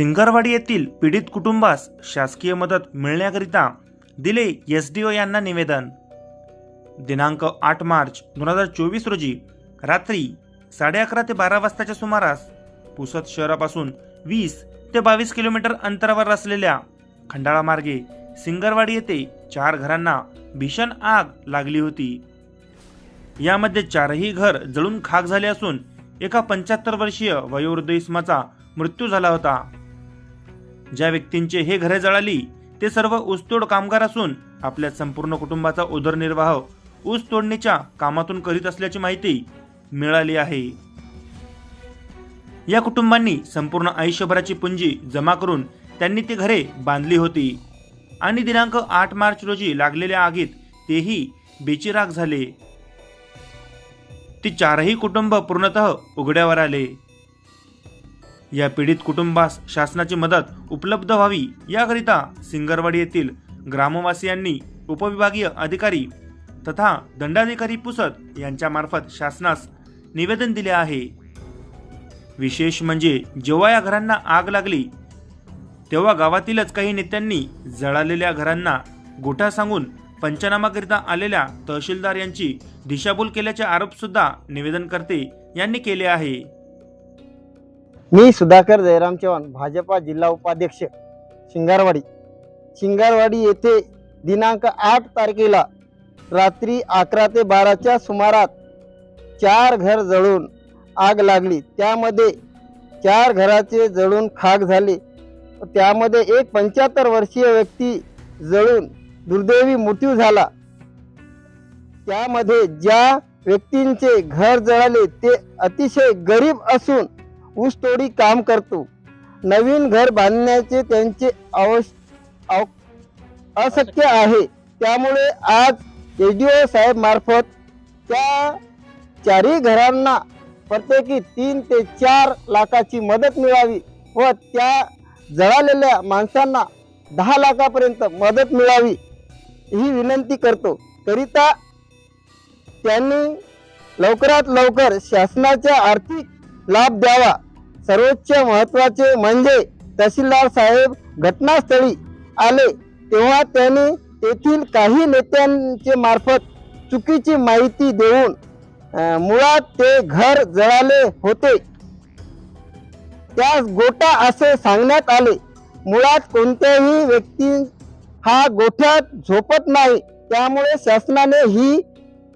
सिंगरवाडी येथील पीडित कुटुंबास शासकीय मदत मिळण्याकरिता दिले एस डी ओ यांना निवेदन. दिनांक आठ मार्च दोन हजार चोवीस रोजी रात्री साडे अकरा ते बारा वाजताच्या सुमारास पुसद शहरापासून वीस ते बावीस किलोमीटर अंतरावर असलेल्या खंडाळा मार्गे सिंगरवाडी येथे चार घरांना भीषण आग लागली होती. यामध्ये चारही घर जळून खाक झाले असून एका पंच्याहत्तर वर्षीय वयोवृद्ध इसमाचा मृत्यू झाला होता. ज्या व्यक्तींचे हे घरे जळाली ते सर्व ऊसतोड कामगार असून आपल्या संपूर्ण कुटुंबाचा उदरनिर्वाह ऊस तोडणीच्या कामातून करीत असल्याची माहिती मिळाली आहे. या कुटुंबांनी संपूर्ण आयुष्यभराची पुंजी जमा करून त्यांनी ती घरे बांधली होती आणि दिनांक आठ मार्च रोजी लागलेल्या आगीत तेही बेचिराग झाले. ती चारही कुटुंब पूर्णतः उघड्यावर आले. या पीडित कुटुंबास शासनाची मदत उपलब्ध व्हावी याकरिता सिंगरवाडी येथील ग्रामवासियांनी उपविभागीय अधिकारी तथा दंडाधिकारी पुसद यांच्यामार्फत शासनास निवेदन दिले आहे. विशेष म्हणजे जेव्हा या घरांना आग लागली तेव्हा गावातीलच काही नेत्यांनी जळालेल्या घरांना गोठा सांगून पंचनामाकरिता आलेल्या तहसीलदार यांची दिशाभूल केल्याचे आरोपसुद्धा निवेदनकर्ते यांनी केले आहे. मी सुधाकर जयराम चव्हाण भाजपा जिल्हा उपाध्यक्ष शिंगारवाडी. शिंगारवाडी येथे दिनांक आठ तारखेला रात्री अकरा ते बाराच्या सुमारात चार घर जळून आग लागली. त्यामध्ये चार घराचे जळून खाक झाले. त्यामध्ये एक पंच्याहत्तर वर्षीय व्यक्ती जळून दुर्दैवी मृत्यू झाला. त्यामध्ये ज्या व्यक्तींचे घर जळाले ते अतिशय गरीब असून ऊसतोडी काम करतो. नवीन घर बांधण्याचे त्यांचे आवश अशक्य आहे. त्यामुळे आज एस डी ओ साहेब मार्फत त्या चारही घरांना प्रत्येकी तीन ते चार लाखाची मदत मिळावी व त्या जळालेल्या माणसांना दहा लाखापर्यंत मदत मिळावी ही विनंती करतो. करिता त्यांनी लवकरात लवकर शासनाच्या आर्थिक लाभ द्यावा. सर्वोच्च महत्त्वाचे म्हणजे तहसीलदार साहेब घटनास्थळी आले तेव्हा त्यांनी तेथील काही नेत्यांचे मार्फत चुकीची माहिती देऊन मुळात ते घर जळाले होते. त्यास गोटा असे सांगण्यात आले. मुळात कोणत्याही व्यक्ती हा गोठ्यात झोपत नाही त्यामुळे शासनाने ही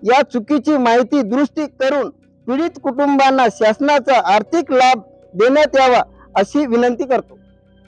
या चुकीची माहिती दुरुस्ती करून पीडित कुटुंबांना शासनाचा आर्थिक लाभ देण्यात यावा अशी विनंती करतो.